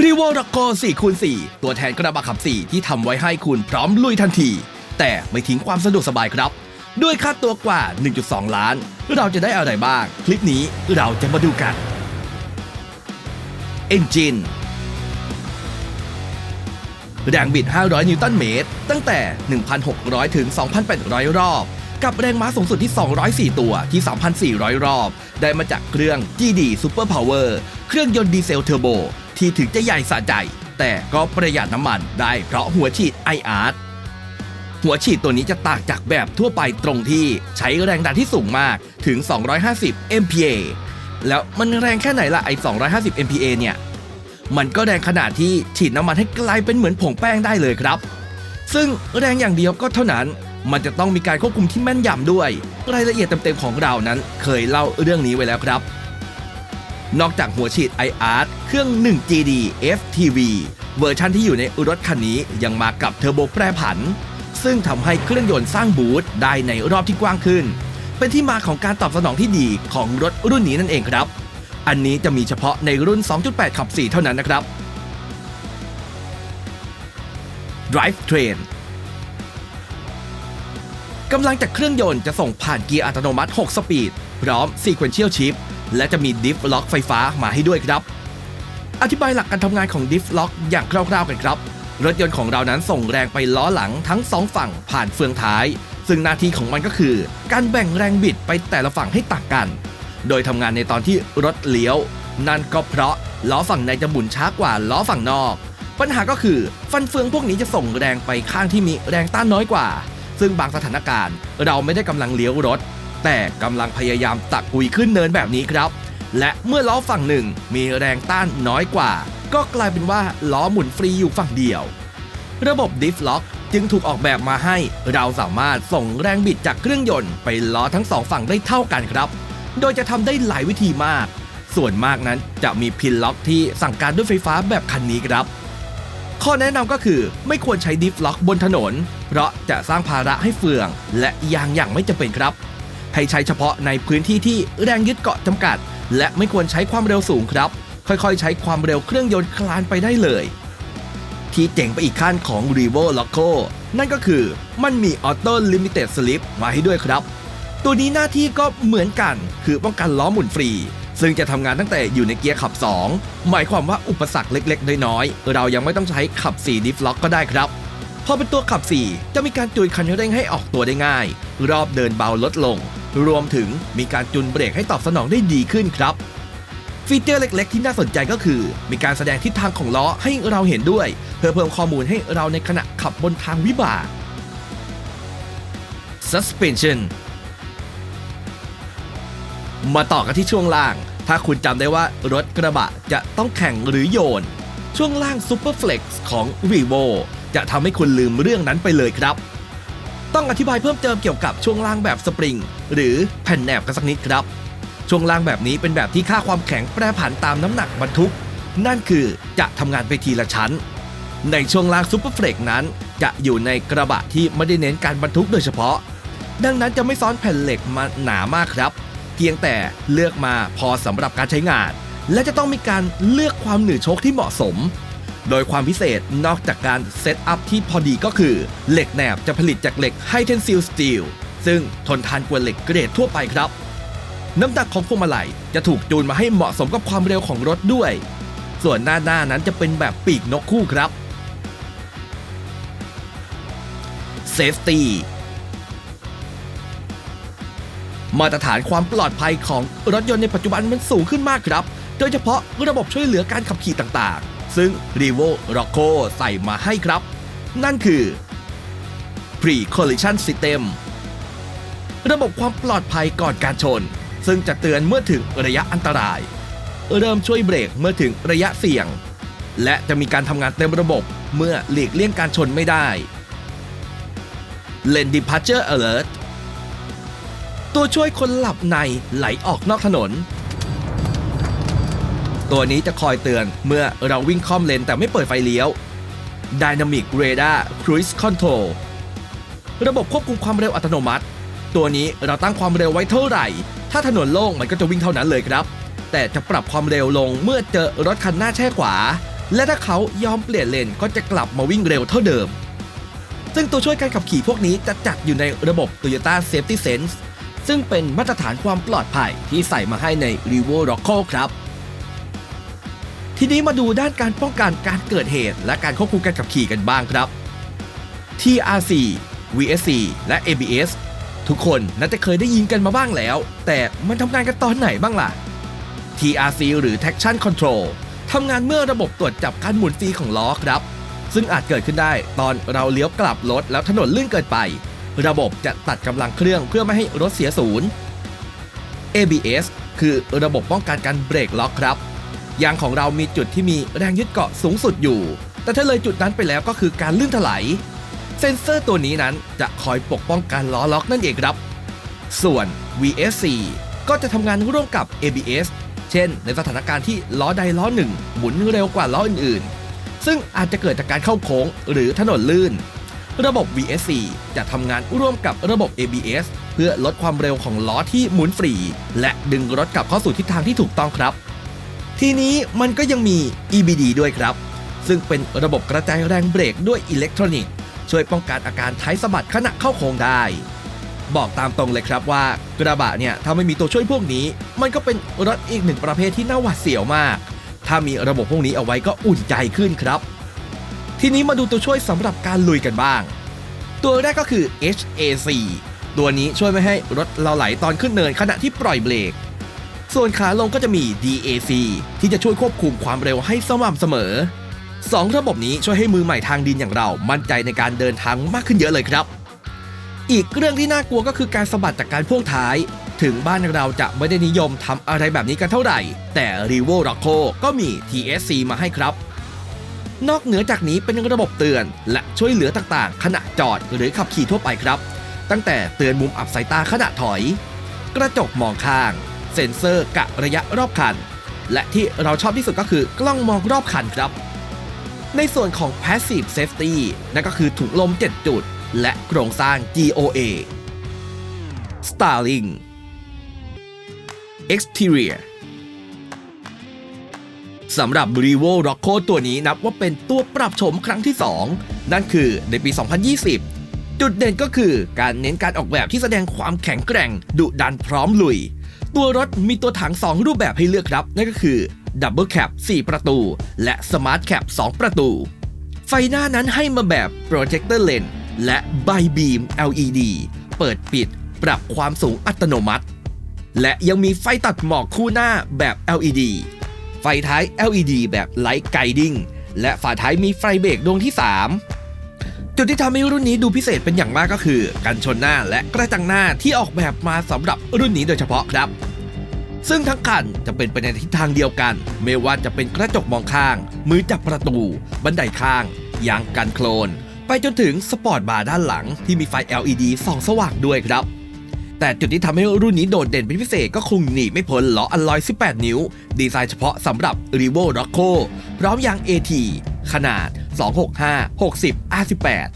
รีโวร็อกโก4คูณ4ตัวแทนกระบะขับ 4 ที่ทำไว้ให้คุณพร้อมลุยทันที แต่ไม่ทิ้งความสะดวกสบายครับ ด้วยค่าตัวกว่า 1.2 ล้าน เราจะได้อะไรบ้าง คลิปนี้เราจะมาดูกัน Engine แรงบิด 500 นิวตันเมตร ตั้งแต่ 1,600 ถึง 2,800 รอบ กับแรงม้าสูงสุดที่ 204 ตัวที่ 3,400 รอบ ได้มาจากเครื่อง GD Super Power เครื่องยนต์ดีเซลเทอร์โบ ที่ถึงจะใหญ่สะใจ แต่ก็ประหยัดน้ำมันได้เพราะหัวฉีด IR หัวฉีดตัวนี้จะต่างจากแบบทั่วไปตรงที่ใช้แรงดันที่สูงมากถึง 250 MPa แล้วมันแรงแค่ไหนล่ะไอ250 MPa เนี่ย มันก็แรงขนาดที่ฉีดน้ำมันให้กลายเป็นเหมือนผงแป้งได้เลยครับ ซึ่งแรงอย่างเดียวก็เท่านั้น มันจะต้องมีการควบคุมที่แม่นยำด้วย รายละเอียดเต็มๆของเรานั้นเคยเล่าเรื่องนี้ไว้แล้วครับ นอกจากหัวฉีด iArt เครื่อง 1GD FTV เวอร์ชันที่อยู่ในรถคันนี้ยังมากับเทอร์โบแปรผัน ซึ่งทำให้เครื่องยนต์สร้างบูสต์ได้ในรอบที่กว้างขึ้น เป็นที่มาของการตอบสนองที่ดีของรถรุ่นนี้นั่นเองครับ อันนี้จะมีเฉพาะในรุ่น 2.8ขับ4เท่านั้นนะครับ Drive Train กำลังจากเครื่องยนต์จะส่งผ่านเกียร์อัตโนมัติ 6 สปีด พร้อม Sequential Shift และจะมี Diff Lock ไฟฟ้ามาให้ด้วยครับ อธิบายหลักการทำงานของ Diff Lock อย่างคร่าวๆกันครับ รถยนต์ของเรานั้นส่งแรงไปล้อหลังทั้งสองฝั่งผ่านเฟืองท้าย ซึ่งหน้าที่ของมันก็คือ การแบ่งแรงบิดไปแต่ละฝั่งให้ต่างกัน โดยทำงานในตอนที่รถเลี้ยว นั่นก็เพราะล้อฝั่งในจะหมุนช้ากว่าล้อฝั่งนอก ปัญหาก็คือฟันเฟืองพวกนี้จะส่งแรงไปข้างที่มีแรงต้านน้อยกว่า ซึ่งบางสถานการณ์เราไม่ได้กำลังเลี้ยวรถ แต่กำลังพยายามตักกุยขึ้นเนินแบบนี้ครับ และเมื่อล้อฝั่งหนึ่งมีแรงต้านน้อยกว่า ก็กลายเป็นว่าล้อหมุนฟรีอยู่ฝั่งเดียว ระบบดิฟล็อกจึงถูกออกแบบมาให้เราสามารถส่งแรงบิดจากเครื่องยนต์ไปล้อทั้งสองฝั่งได้เท่ากันครับ โดยจะทำได้หลายวิธีมาก ส่วนมากนั้นจะมีพินล็อกที่สั่งการด้วยไฟฟ้าแบบคันนี้ครับ ข้อแนะนำก็คือไม่ควรใช้ดิฟล็อกบนถนน เพราะจะสร้างภาระให้เฟือง และยางอย่างไม่จำเป็นครับ ให้ใช้เฉพาะในพื้นที่ที่แรงยึดเกาะจำกัด และไม่ควรใช้ความเร็วสูงครับ ค่อยๆ ใช้ความเร็วเครื่องยนต์คลานไปได้เลย ที่เจ๋งไปอีกขั้นของ r e v o Loco นั่นก็คือมันมี Auto Limited Slip มาให้ด้วยครับ ตัวนี้หน้าที่ก็เหมือนกัน คือป้องกันล้อหมุนฟรีซึ่งจะทำงานตั้งแต่อยู่ในเกียร์ขับ 2 หมายความว่าอุปสรรคเล็ก ๆ น้อยๆ เรายังไม่ต้องใช้ขับ 4 ดิฟล็อกก็ได้ครับ พอเป็นตัวขับ 4 จะมีการจูนคันเร่งให้ออกตัวได้ง่าย รอบเดินเบาลดลง รวมถึงมีการจูนเบรกให้ตอบสนองได้ดีขึ้นครับ ฟีเจอร์เล็ก ๆ ที่น่าสนใจก็คือ มีการแสดงทิศทางของล้อให้เราเห็นด้วย เพื่อเพิ่มข้อมูลให้เราในขณะขับบนทางวิบาก suspension มาต่อกันที่ช่วงล่าง ถ้าคุณจำได้ว่ารถกระบะจะต้องแข่งหรือโยน ช่วงล่าง Super Flex ของ r e v o จะทำให้คุณลืมเรื่องนั้นไปเลยครับ ต้องอธิบายเพิ่มเติมเกี่ยวกับช่วงล่างแบบสปริง หรือแผ่นแหนบกันสักนิดครับ ช่วงล่างแบบนี้เป็นแบบที่ค่าความแข็งแปรผันตามน้ำหนักบรรทุก นั่นคือจะทำงานไปทีละชั้น ในช่วงล่างซูเปอร์เฟลกนั้น จะอยู่ในกระบะที่ไม่ได้เน้นการบรรทุกโดยเฉพาะ ดังนั้นจะไม่ซ้อนแผ่นเหล็กมาหนามากครับ เพียงแต่เลือกมาพอสำหรับการใช้งาน และจะต้องมีการเลือกความหนืดโชคที่เหมาะสม โดยความพิเศษนอกจากการเซตอัพที่พอดีก็คือ เหล็กแหนบจะผลิตจากเหล็กไฮเทนซิลสตีลซึ่งทนทานกว่าเหล็กเกรดทั่วไปครับ น้ำหนักของพวงมาลัยจะถูกจูนมาให้เหมาะสมกับความเร็วของรถด้วย ส่วนหน้าหน้านั้นจะเป็นแบบปีกนกคู่ครับ Safety มาตรฐานความปลอดภัยของรถยนต์ในปัจจุบันมันสูงขึ้นมากครับ โดยเฉพาะระบบช่วยเหลือการขับขี่ต่างๆ ซึ่ง r e v o Rocco ใส่มาให้ครับ นั่นคือ Pre Collision System ระบบความปลอดภัยก่อนการชน ซึ่งจะเตือนเมื่อถึงระยะอันตราย เริ่มช่วยเบรกเมื่อถึงระยะเสี่ยง และจะมีการทำงานเต็มระบบเมื่อหลีกเลี่ยงการชนไม่ได้ Lane Departure Alert ตัวช่วยคนหลับในไหลออกนอกถนน ตัวนี้จะคอยเตือนเมื่อเราวิ่งค่อมเลนแต่ไม่เปิดไฟเลี้ยว Dynamic Radar Cruise Control ระบบควบคุมความเร็วอัตโนมัติ ตัวนี้เราตั้งความเร็วไว้เท่าไหร่ ถ้าถนนโล่งมันก็จะวิ่งเท่านั้นเลยครับ แต่จะปรับความเร็วลงเมื่อเจอรถคันหน้าแช่ขวา และถ้าเขายอมเปลี่ยนเลนก็จะกลับมาวิ่งเร็วเท่าเดิม ซึ่งตัวช่วยการขับขี่พวกนี้จะจัดอยู่ในระบบ Toyota Safety Sense ซึ่งเป็นมาตรฐานความปลอดภัยที่ใส่มาให้ใน r e v o r o c k o ครับ ทีนี้มาดูด้านการป้องกันการเกิดเหตุ และการควบคุมการขับขี่กันบ้างครับ TRC VSC และ ABS ทุกคนน่าจะเคยได้ยินกันมาบ้างแล้ว แต่มันทำงานกันตอนไหนบ้างล่ะ TRC หรือ Traction Control ทำงานเมื่อระบบตรวจจับการหมุนฟรีของล้อครับ ซึ่งอาจเกิดขึ้นได้ตอนเราเลี้ยวกลับรถแล้วถนนลื่นเกินไป ระบบจะตัดกำลังเครื่องเพื่อไม่ให้รถเสียศูนย์ ABS คือระบบป้องกันการเบรกล็อกครับ ยางของเรามีจุดที่มีแรงยึดเกาะสูงสุดอยู่ แต่ถ้าเลยจุดนั้นไปแล้วก็คือการลื่นถลายเซ็นเซอร์ตัวนี้นั้นจะคอยปกป้องการล้อล็อกนั่นเองครับ ส่วน VSC ก็จะทำงานร่วมกับ ABS เช่น ในสถานการณ์ที่ล้อใดล้อหนึ่ง หมุนเร็วกว่าล้ออื่นๆ ซึ่งอาจจะเกิดจากการเข้าโค้งหรือถนนลื่น ระบบ VSC จะทำงานร่วมกับระบบ ABS เพื่อลดความเร็วของล้อที่หมุนฟรี และดึงรถกลับเข้าสู่ทิศทางที่ถูกต้องครับ ทีนี้มันก็ยังมี EBD ด้วยครับ ซึ่งเป็นระบบกระจายแรงเบรกด้วยอิเล็กทรอนิกส์ช่วยป้องกันอาการท้ายสะบัดขณะเข้าโค้งได้ บอกตามตรงเลยครับว่ากระบะเนี่ยถ้าไม่มีตัวช่วยพวกนี้ มันก็เป็นรถอีกหนึ่งประเภทที่น่าหวาดเสียวมาก ถ้ามีระบบพวกนี้เอาไว้ก็อุ่นใจขึ้นครับ ทีนี้มาดูตัวช่วยสำหรับการลุยกันบ้าง ตัวแรกก็คือ HAC ตัวนี้ช่วยไม่ให้รถเราไหลตอนขึ้นเนินขณะที่ปล่อยเบรก ส่วนขาลงก็จะมี DAC ที่จะช่วยควบคุมความเร็วให้สม่ำเสมอสองระบบนี้ช่วยให้มือใหม่ทางดินอย่างเรา มั่นใจในการเดินทางมากขึ้นเยอะเลยครับ อีกเรื่องที่น่ากลัวก็คือการสะบัดจากการพ่วงท้าย ถึงบ้านเราจะไม่ได้นิยมทำอะไรแบบนี้กันเท่าไหร่ แต่ r e v o r o c k o ก็มี TSC มาให้ครับ นอกเหนือจากนี้เป็นระบบเตือน และช่วยเหลือต่างๆ ขณะจอดหรือขับขี่ทั่วไปครับ ตั้งแต่เตือนมุมอับสายตาขณะถอย กระจกมองข้าง เซ็นเซอร์กะระยะรอบคัน และที่เราชอบที่สุดก็คือกล้องมองรอบคันครับ ในส่วนของ Passive Safety นั่นก็คือถุงลม 7 จุด และโครงสร้าง GOA Starling Exterior สำหรับ r e v o r o c k o ตัวนี้นับว่าเป็นตัวปรับโฉมครั้งที่ 2 นั่นคือในปี 2020 จุดเด่นก็คือการเน้นการออกแบบที่แสดงความแข็งแกร่ง ดุดันพร้อมลุย ตัวรถมีตัวถัง 2 รูปแบบให้เลือกครับ นั่นก็คือ Double Cab 4ประตู และ Smart Cab 2ประตู ไฟหน้านั้นให้มาแบบ Projector Lens และ By Beam LED เปิดปิดปรับความสูงอัตโนมัติ และยังมีไฟตัดหมอกคู่หน้าแบบ LED ไฟท้าย LED แบบ Light Guiding และฝาท้ายมีไฟเบรกดวงที่ 3 จุดที่ทำให้รุ่นนี้ดูพิเศษเป็นอย่างมากก็คือ กันชนหน้าและกระจังหน้าที่ออกแบบมาสำหรับรุ่นนี้โดยเฉพาะครับ ซึ่งทั้งคันจะเป็นไปในทิศทางเดียวกัน ไม่ว่าจะเป็นกระจกมองข้าง มือจับประตู บันไดข้างยางกันโคลน ไปจนถึงสปอร์ตบาร์ด้านหลังที่มีไฟ LED ส่องสว่างด้วยครับแต่จุดที่ทำให้รุ่นนี้โดดเด่นเป็นพิเศษก็คงหนีไม่พ้นล้ออัลลอย 18 นิ้ว ดีไซน์เฉพาะสำหรับ r e v o r o c k o พร้อมยาง AT ขนาด 265 60 R18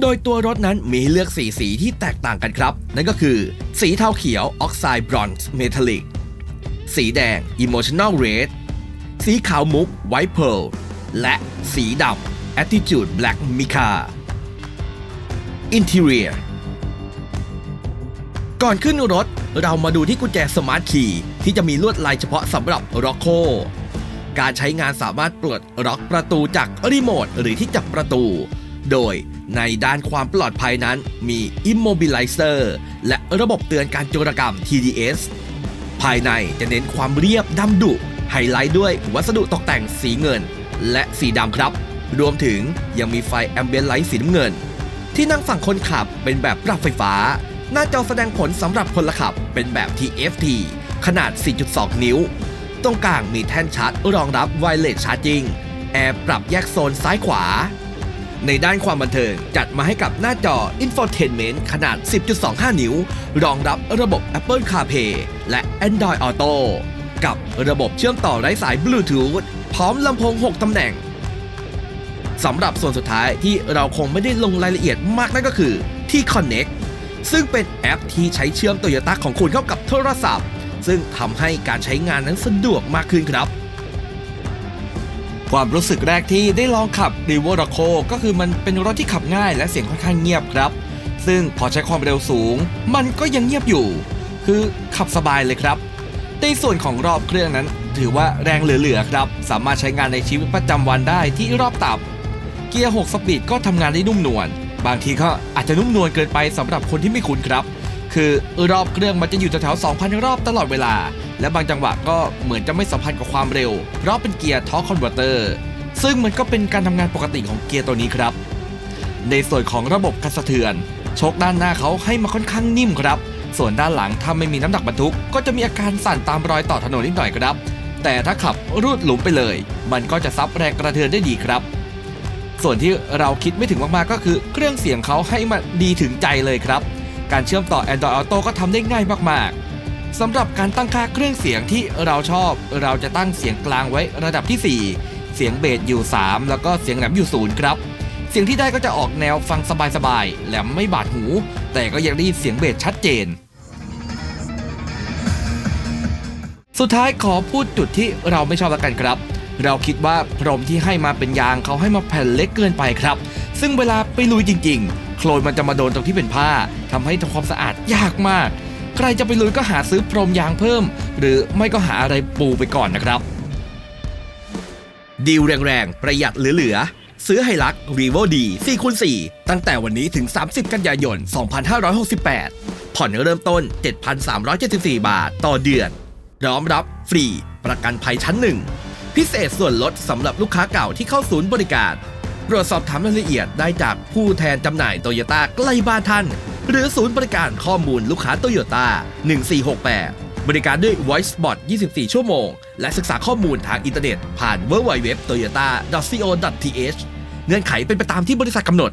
โดยตัวรถนั้นมีเลือกสีสีที่แตกต่างกันครับ นั่นก็คือ สีเทาเขียวออกไซด์บรอนซ์เมทัลลิกสีแดง Emotional Red สีขาวมุก White Pearl และสีดำ Attitude Black Mica Interior ก่อนขึ้นรถเรามาดูที่กุญแจสมาร์ทคีย์ที่จะมีลวดลายเฉพาะสำหรับ r o c k o การใช้งานสามารถปลดล็อกประตูจากรีโมทหรือที่จับประตู โดยในด้านความปลอดภัยนั้นมี Immobilizer และระบบเตือนการโจรกรรม TDS ภายในจะเน้นความเรียบดำดุ ไฮไลท์ด้วยวัสดุตกแต่งสีเงิน และสีดำครับ รวมถึงยังมีไฟแอมเบียนไลท์สีน้ำเงิน ที่นั่งฝั่งคนขับเป็นแบบปรับไฟฟ้า หน้าจอแสดงผลสำหรับพลขับเป็นแบบ TFT ขนาด 4.2 นิ้ว ตรงกลางมีแท่นชาร์จรองรับ Wireless Charging แอร์ปรับแยกโซนซ้ายขวา ในด้านความบันเทิงจัดมาให้กับหน้าจอ Infotainment ขนาด 10.25 นิ้ว รองรับระบบ Apple CarPlay และ Android Auto กับระบบเชื่อมต่อไร้สาย Bluetooth พร้อมลำโพง 6 ตำแหน่งสำหรับส่วนสุดท้ายที่เราคงไม่ได้ลงรายละเอียดมากนั่นก็คือที่ Connect ซึ่งเป็นแอปที่ใช้เชื่อมโตโยต้าของคุณเข้ากับโทรศัพท์ ซึ่งทำให้การใช้งานนั้นสะดวกมากขึ้นครับ ความรู้สึกแรกที่ได้ลองขับ r e v o r o c o ก็คือมันเป็นรถที่ขับง่ายและเสียงค่อนข้างเงียบครับ ซึ่งพอใช้ความเร็วสูง มันก็ยังเงียบอยู่ คือขับสบายเลยครับ ในส่วนของรอบเครื่องนั้น ถือว่าแรงเหลือๆครับ สามารถใช้งานในชีวิตประจำวันได้ที่รอบต่ำเกียร์ 6 สปีดก็ทำงานได้นุ่มนวลบางทีก็อาจจะนุ่มนวลเกินไปสำหรับคนที่ไม่คุ้นครับ คือรอบเครื่องมันจะอยู่แถวๆ2,000 รอบตลอดเวลา และบางจังหวะก็เหมือนจะไม่สัมพันธ์กับความเร็ว เพราะเป็นเกียร์ทอคคอนเวอร์เตอร์ ซึ่งมันก็เป็นการทำงานปกติของเกียร์ตัวนี้ครับ ในส่วนของระบบการสะเทือนโชคด้านหน้าเขาให้มาค่อนข้างนิ่มครับ ส่วนด้านหลังถ้าไม่มีน้ำหนักบรรทุก ก็จะมีอาการสั่นตามรอยต่อถนนนิดหน่อยครับ แต่ถ้าขับรูดหลุมไปเลย มันก็จะซับแรงกระเทือนได้ดีครับ ส่วนที่เราคิดไม่ถึงมากๆก็คือ เครื่องเสียงเขาให้มาดีถึงใจเลยครับ การเชื่อมต่อ Android Auto ก็ทำได้ง่ายมากๆสำหรับการตั้งค่าเครื่องเสียงที่เราชอบ เราจะตั้งเสียงกลางไว้ระดับที่ 4 เสียงเบสอยู่ 3 แล้วก็เสียงแหลมอยู่0ครับ เสียงที่ได้ก็จะออกแนวฟังสบายๆแหลมไม่บาดหู แต่ก็ยังได้ยินเสียงเบสชัดเจนสุดท้ายขอพูดจุดที่เราไม่ชอบล้วกันครับ เราคิดว่าพรมที่ให้มาเป็นยางเขาให้มาแผ่นเล็กเกินไปครับ ซึ่งเวลาไปลุยจริงๆ ลนมันจะมาโดนตรงที่เป็นผ้าทำให้ทำความสะอาดยากมาก ใครจะไปลุยก็หาซื้อพรมยางเพิ่ม หรือไม่ก็หาอะไรปูไปก่อนนะครับ ดีลแรงๆ ประหยัดเหลือๆ ซื้อไฮลัก r e v o D 4คูณ4ตั้งแต่วันนี้ถึง 30 กันยายน 2568 ผ่อนเริ่มต้น 7,374 บาท ต่อเดือนพร้อมรับฟรี ประกันภัยชั้นหนึ่งพิเศษส่วนลดสำหรับลูกค้าเก่าที่เข้าศูนย์บริการ ตรวจสอบถามรายละเอียดได้จากผู้แทนจำหน่ายโตโยต้าใกล้บ้านท่าน หรือศูนย์บริการข้อมูลลูกค้าโตโยต้า 1468 บริการด้วย Voice Bot 24 ชั่วโมง และศึกษาข้อมูลทางอินเทอร์เน็ต ผ่าน www.toyota.co.th เงื่อนไขเป็นไปตามที่บริษัทกำหนด